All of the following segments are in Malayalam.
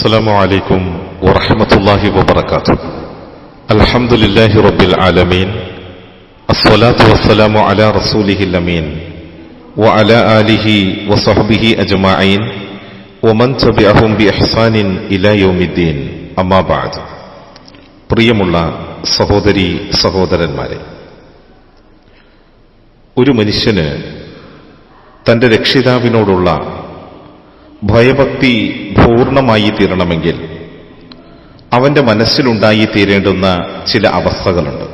السلام عليكم ورحمة الله وبركاته الحمد لله رب العالمين الصلاة والسلام على رسوله الأمين وعلى آله وصحبه أجمعين ومن تبعهم بإحسان إلى يوم الدين أما بعد പ്രിയമുള്ള സഹോദരി സഹോദരന്മാരെ ഒരു മനുഷ്യന് തന്റെ രക്ഷിതാവിനോടുള്ള ഭയഭക്തി പൂർണമായി തീരണമെങ്കിൽ അവന്റെ മനസ്സിലുണ്ടായി തീരേണ്ടുന്ന ചില അവസ്ഥകളുണ്ട്.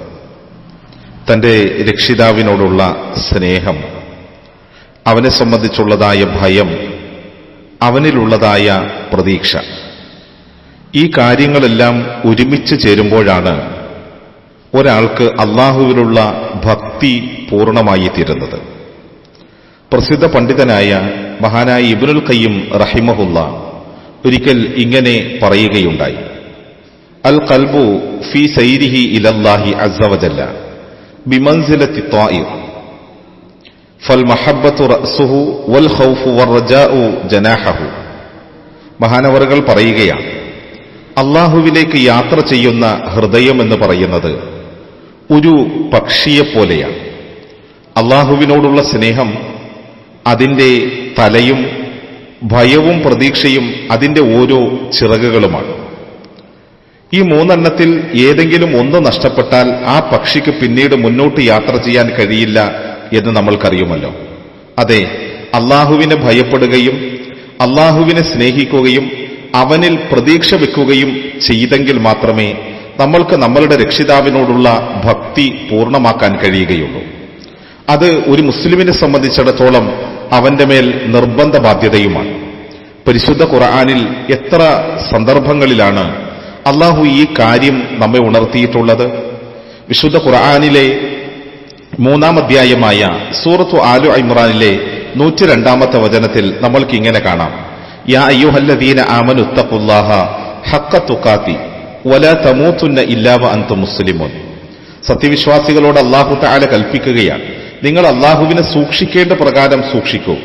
തന്റെ രക്ഷിതാവിനോടുള്ള സ്നേഹം അവനെ സംബന്ധിച്ചുള്ളതായ ഭയം അവനിലുള്ളതായ പ്രതീക്ഷ ഈ കാര്യങ്ങളെല്ലാം ഒരുമിച്ച് ചേരുമ്പോഴാണ് ഒരാൾക്ക് അള്ളാഹുവിലുള്ള ഭക്തി പൂർണമായി തീരുന്നത് പ്രസിദ്ധ പണ്ഡിതനായ മഹാനായ ഇബ്നുൽ കയ്യം റഹിമഹുല്ല ഒരിക്കൽ ഇങ്ങനെ പറയുകയുണ്ടായി. അൽ കൽബു ഫി സൈരിഹി ഇലല്ലാഹി അസവജല്ല ബിമൻസിലത്തി ത്വായിർ ഫൽ മഹബത്തു റസുഹു വൽ ഖൗഫു റജാഉ ജനാഹു മഹാനവറുകൾ പറയുകയാണ് അള്ളാഹുവിലേക്ക് യാത്ര ചെയ്യുന്ന ഹൃദയം എന്ന് പറയുന്നത് ഒരു പക്ഷിയെപ്പോലെയാണ്. അള്ളാഹുവിനോടുള്ള സ്നേഹം അതിന്റെ തലയും ഭയവും പ്രതീക്ഷയും അതിന്റെ ഓരോ ചിറകുകളുമാണ്. ഈ മൂന്നെണ്ണത്തിൽ ഏതെങ്കിലും ഒന്ന് നഷ്ടപ്പെട്ടാൽ ആ പക്ഷിക്ക് പിന്നീട് മുന്നോട്ട് യാത്ര ചെയ്യാൻ കഴിയില്ല എന്ന് നമ്മൾക്കറിയുമല്ലോ. അതെ അള്ളാഹുവിനെ ഭയപ്പെടുകയും അള്ളാഹുവിനെ സ്നേഹിക്കുകയും അവനിൽ പ്രതീക്ഷ വെക്കുകയും ചെയ്തെങ്കിൽ മാത്രമേ നമ്മൾക്ക് നമ്മളുടെ രക്ഷിതാവിനോടുള്ള ഭക്തി പൂർണമാക്കാൻ കഴിയുകയുള്ളൂ. അത് ഒരു മുസ്ലിമിനെ സംബന്ധിച്ചിടത്തോളം അവന്റെ മേൽ നിർബന്ധ ബാധ്യതയുമാണ് പരിശുദ്ധ ഖുർആാനിൽ എത്ര സന്ദർഭങ്ങളിലാണ് അള്ളാഹു ഈ കാര്യം നമ്മെ ഉണർത്തിയിട്ടുള്ളത്? വിശുദ്ധ ഖുർആാനിലെ മൂന്നാം അധ്യായമായ സൂറത്തു ആലു ഇമ്രാനിലെ നൂറ്റി രണ്ടാമത്തെ വചനത്തിൽ നമ്മൾക്ക് ഇങ്ങനെ കാണാം. യാ അയ്യുഹല്ലദീന ആമനുത്തഖുല്ലാഹ ഹക്ക തുക്കാത്തി വല തമൂത്തുന്ന ഇല്ലാവ അന്ത മുസ്ലിമോൻ. സത്യവിശ്വാസികളോട് അള്ളാഹു താല കൽപ്പിക്കുകയാണ്. നിങ്ങൾ അള്ളാഹുവിനെ സൂക്ഷിക്കേണ്ട പ്രകാരം സൂക്ഷിക്കൂ.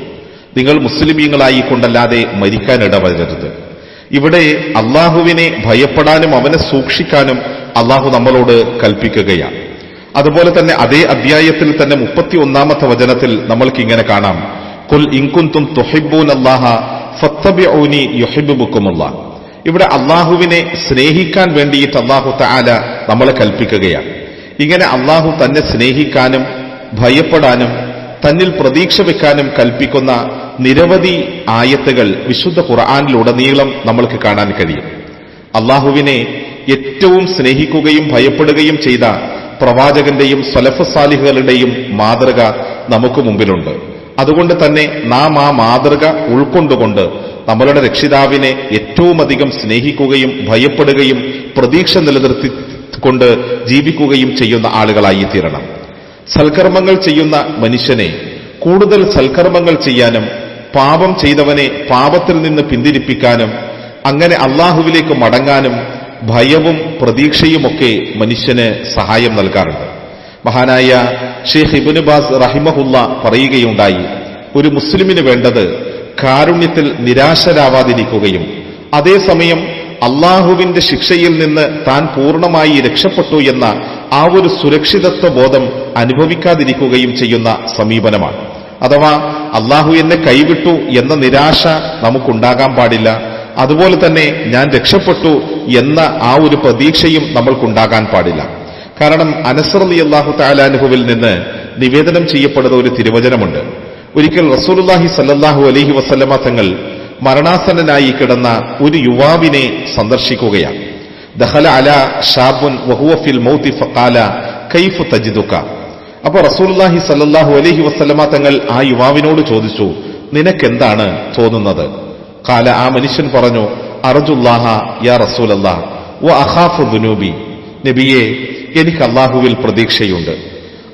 നിങ്ങൾ മുസ്ലിമീങ്ങളായിക്കൊണ്ടല്ലാതെ മരിക്കാൻ ഇടവരരുത്. ഇവിടെ അള്ളാഹുവിനെ ഭയപ്പെടാനും അവനെ സൂക്ഷിക്കാനും അള്ളാഹു നമ്മളോട് കൽപ്പിക്കുകയാണ്. അതുപോലെ തന്നെ അതേ അധ്യായത്തിൽ തന്നെ മുപ്പത്തി ഒന്നാമത്തെ വചനത്തിൽ നമ്മൾക്ക് ഇങ്ങനെ കാണാം. കുൽ ഇൻകുന്തും തുഹിബൂൻ അള്ളാഹ ഫത്തബിഊനി യുഹിബുക്കുമുള്ള ഇവിടെ അള്ളാഹുവിനെ സ്നേഹിക്കാൻ വേണ്ടിയിട്ട് അള്ളാഹു താല നമ്മളെ കൽപ്പിക്കുകയാണ്. ഇങ്ങനെ അള്ളാഹു തന്നെ സ്നേഹിക്കാനും ഭയപ്പെടാനും തന്നിൽ പ്രതീക്ഷ വെക്കാനും കൽപ്പിക്കുന്ന നിരവധി ആയത്തുകൾ വിശുദ്ധ ഖുർആാനിലുടനീളം നമ്മൾക്ക് കാണാൻ കഴിയും. അള്ളാഹുവിനെ ഏറ്റവും സ്നേഹിക്കുകയും ഭയപ്പെടുകയും ചെയ്ത പ്രവാചകന്റെയും സ്വലഫ് സാലിഹുകളുടെയും മാതൃക നമുക്ക് മുമ്പിലുണ്ട്. അതുകൊണ്ട് തന്നെ നാം ആ മാതൃക ഉൾക്കൊണ്ടുകൊണ്ട് നമ്മളുടെ രക്ഷിതാവിനെ ഏറ്റവും അധികം സ്നേഹിക്കുകയും ഭയപ്പെടുകയും പ്രതീക്ഷ നിലനിർത്തിക്കൊണ്ട് ജീവിക്കുകയും ചെയ്യുന്ന ആളുകളായി തീരണം. സൽക്കർമ്മങ്ങൾ ചെയ്യുന്ന മനുഷ്യനെ കൂടുതൽ സൽക്കർമ്മങ്ങൾ ചെയ്യാനും പാപം ചെയ്തവനെ പാപത്തിൽ നിന്ന് പിന്തിരിപ്പിക്കാനും അങ്ങനെ അള്ളാഹുവിലേക്ക് മടങ്ങാനും ഭയവും പ്രതീക്ഷയുമൊക്കെ മനുഷ്യന് സഹായം നൽകാറുണ്ട്. മഹാനായ ഷെയ്ഖ് ഇബിനുബാസ് റഹിമഹുല്ല പറയുകയുണ്ടായി ഒരു മുസ്ലിമിന് വേണ്ടത് കാരുണ്യത്തിൽ നിരാശരാവാതിരിക്കുകയും അതേസമയം അള്ളാഹുവിന്റെ ശിക്ഷയിൽ നിന്ന് താൻ പൂർണമായി രക്ഷപ്പെട്ടു എന്ന ആ ഒരു സുരക്ഷിതത്വ ബോധം അനുഭവിക്കാതിരിക്കുകയും ചെയ്യുന്ന സമീപനമാണ്. അഥവാ അള്ളാഹു എന്നെ കൈവിട്ടു എന്ന നിരാശ നമുക്കുണ്ടാകാൻ പാടില്ല. അതുപോലെ തന്നെ ഞാൻ രക്ഷപ്പെട്ടു എന്ന ആ ഒരു പ്രതീക്ഷയും നമ്മൾക്കുണ്ടാകാൻ പാടില്ല. കാരണം അനസർ അലി അള്ളാഹു താലാനുഭവിൽ നിന്ന് നിവേദനം ചെയ്യപ്പെടുന്ന ഒരു തിരുവചനമുണ്ട്. ഒരിക്കൽ റസൂലുല്ലാഹി സല്ലാഹു അലഹി വസല്ലമ തങ്ങൾ മരണാസന്നനായി കിടന്ന ഒരു യുവാവിനെ സന്ദർശിക്കുകയാണ്. ദഹല അല ഷാബുൻ വഹുവഫിൽ മൗത്തി ഫക്കാല കൈഫ് തജിദുക്ക അപ്പൊ റസൂൽഹി സല്ലാഹു അലഹി വസ്ലമ തങ്ങൾ ആ യുവാവിനോട് ചോദിച്ചു നിനക്കെന്താണ് തോന്നുന്നത്? കാല ആ മനുഷ്യൻ പറഞ്ഞു അർജുല്ലാഹ യാ റസൂലല്ലാ വ അഖാഫു ദുനൂബി. നബിയെ എനിക്ക് അള്ളാഹുവിൽ പ്രതീക്ഷയുണ്ട്.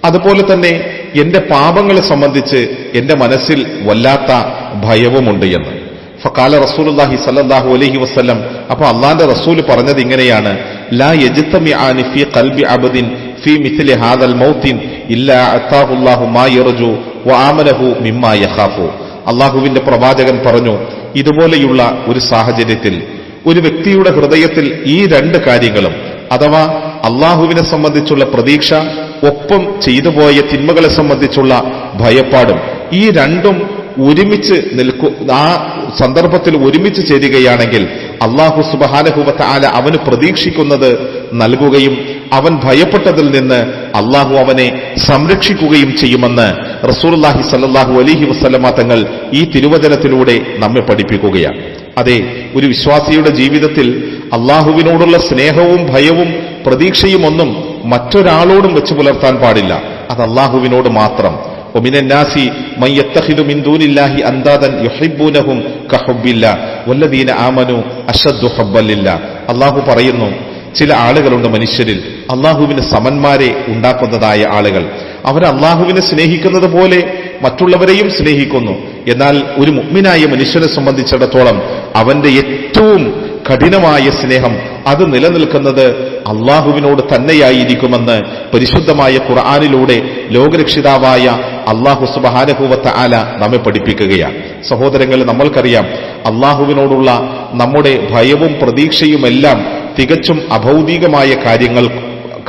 അതുപോലെ തന്നെ എന്റെ പാപങ്ങളെ സംബന്ധിച്ച് എന്റെ മനസ്സിൽ വല്ലാത്ത ഭയവുമുണ്ട് എന്ന്. ഫക്കാല റസൂലുല്ലാഹി സല്ലാഹു അലഹി വസ്ലം അപ്പൊ അള്ളാന്റെ റസൂൽ പറഞ്ഞത് ഇങ്ങനെയാണ്. ലാ അബദിൻ ഹാദൽ ഇല്ലാ മാ വ യഖാഫു. അള്ളാഹുവിന്റെ പ്രവാചകൻ പറഞ്ഞു ഇതുപോലെയുള്ള ഒരു സാഹചര്യത്തിൽ ഒരു വ്യക്തിയുടെ ഹൃദയത്തിൽ ഈ രണ്ട് കാര്യങ്ങളും അഥവാ അള്ളാഹുവിനെ സംബന്ധിച്ചുള്ള പ്രതീക്ഷ ഒപ്പം ചെയ്തു പോയ തിന്മകളെ സംബന്ധിച്ചുള്ള ഭയപ്പാടും ഈ രണ്ടും ഒരുമിച്ച് നിൽക്കു ആ സന്ദർഭത്തിൽ ഒരുമിച്ച് ചേരുകയാണെങ്കിൽ അള്ളാഹു സുബഹാനഹുബത്ത് ആല അവന് പ്രതീക്ഷിക്കുന്നത് നൽകുകയും അവൻ ഭയപ്പെട്ടതിൽ നിന്ന് അള്ളാഹു അവനെ സംരക്ഷിക്കുകയും ചെയ്യുമെന്ന് റസൂർല്ലാഹി സല്ലാഹു അലഹി വസ്ലമ തങ്ങൾ ഈ തിരുവചനത്തിലൂടെ നമ്മെ പഠിപ്പിക്കുകയാണ്. അതെ ഒരു വിശ്വാസിയുടെ ജീവിതത്തിൽ അള്ളാഹുവിനോടുള്ള സ്നേഹവും ഭയവും പ്രതീക്ഷയും ഒന്നും മറ്റൊരാളോടും വെച്ച് പുലർത്താൻ പാടില്ല. അത് അള്ളാഹുവിനോട് മാത്രം. ومن الناس من يتخذ من دون الله اندادا يحبونهم كحب الله والذين آمنوا اشد حبا لله അള്ളാഹു പറയുന്നു ചില ആളുകളുണ്ട് മനുഷ്യരിൽ അള്ളാഹുവിന് സമന്മാരെ ഉണ്ടാക്കുന്നതായ ആളുകൾ അവർ അള്ളാഹുവിനെ സ്നേഹിക്കുന്നത് പോലെ മറ്റുള്ളവരെയും സ്നേഹിക്കുന്നു എന്നാൽ ഒരു മുഗ്മിനായ മനുഷ്യനെ സംബന്ധിച്ചിടത്തോളം അവന്റെ ഏറ്റവും കഠിനമായ സ്നേഹം അത് നിലനിൽക്കുന്നത് അള്ളാഹുവിനോട് തന്നെയായിരിക്കുമെന്ന് പരിശുദ്ധമായ ഖുർആാനിലൂടെ ലോകരക്ഷിതാവായ അള്ളാഹു സുബഹാനുഭൂവത്ത ആല നമ്മെ പഠിപ്പിക്കുകയാണ്. സഹോദരങ്ങൾ നമ്മൾക്കറിയാം അള്ളാഹുവിനോടുള്ള നമ്മുടെ ഭയവും പ്രതീക്ഷയുമെല്ലാം തികച്ചും അഭൗതികമായ കാര്യങ്ങൾ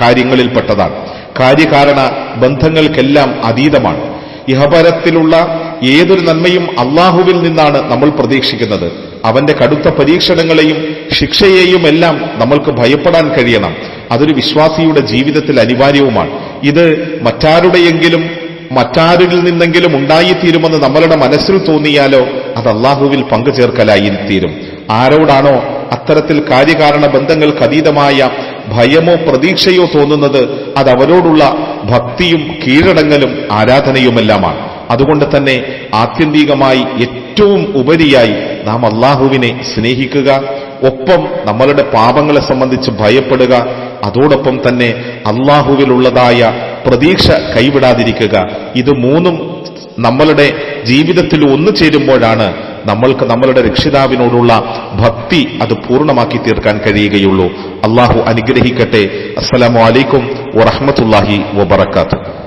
കാര്യങ്ങളിൽപ്പെട്ടതാണ്. കാര്യകാരണ ബന്ധങ്ങൾക്കെല്ലാം അതീതമാണ്. ഇഹപരത്തിലുള്ള ഏതൊരു നന്മയും അള്ളാഹുവിൽ നിന്നാണ് നമ്മൾ പ്രതീക്ഷിക്കുന്നത്. അവന്റെ കടുത്ത പരീക്ഷണങ്ങളെയും ശിക്ഷയെയും എല്ലാം നമ്മൾക്ക് ഭയപ്പെടാൻ കഴിയണം. അതൊരു വിശ്വാസിയുടെ ജീവിതത്തിൽ അനിവാര്യവുമാണ്. ഇത് മറ്റാരുടെയെങ്കിലും മറ്റാരിൽ നിന്നെങ്കിലും ഉണ്ടായിത്തീരുമെന്ന് നമ്മളുടെ മനസ്സിൽ തോന്നിയാലോ അത് അള്ളാഹുവിൽ പങ്കു തീരും ആരോടാണോ അത്തരത്തിൽ കാര്യകാരണ ബന്ധങ്ങൾക്ക് അതീതമായ ഭയമോ പ്രതീക്ഷയോ തോന്നുന്നത് അത് അവരോടുള്ള ഭക്തിയും കീഴടങ്ങലും ആരാധനയുമെല്ലാമാണ്. അതുകൊണ്ട് തന്നെ ആത്യന്തികമായി ഏറ്റവും ഉപരിയായി നാം അള്ളാഹുവിനെ സ്നേഹിക്കുക ഒപ്പം നമ്മളുടെ പാപങ്ങളെ സംബന്ധിച്ച് ഭയപ്പെടുക അതോടൊപ്പം തന്നെ അള്ളാഹുവിലുള്ളതായ പ്രതീക്ഷ കൈവിടാതിരിക്കുക. ഇത് മൂന്നും നമ്മളുടെ ജീവിതത്തിൽ ഒന്നു ചേരുമ്പോഴാണ് നമ്മൾക്ക് നമ്മളുടെ രക്ഷിതാവിനോടുള്ള ഭക്തി അത് പൂർണമാക്കി തീർക്കാൻ കഴിയുകയുള്ളൂ. അള്ളാഹു അനുഗ്രഹിക്കട്ടെ. അസ്സലാമു അലൈക്കും വറഹമത്തല്ലാഹി വബർക്കാത്തു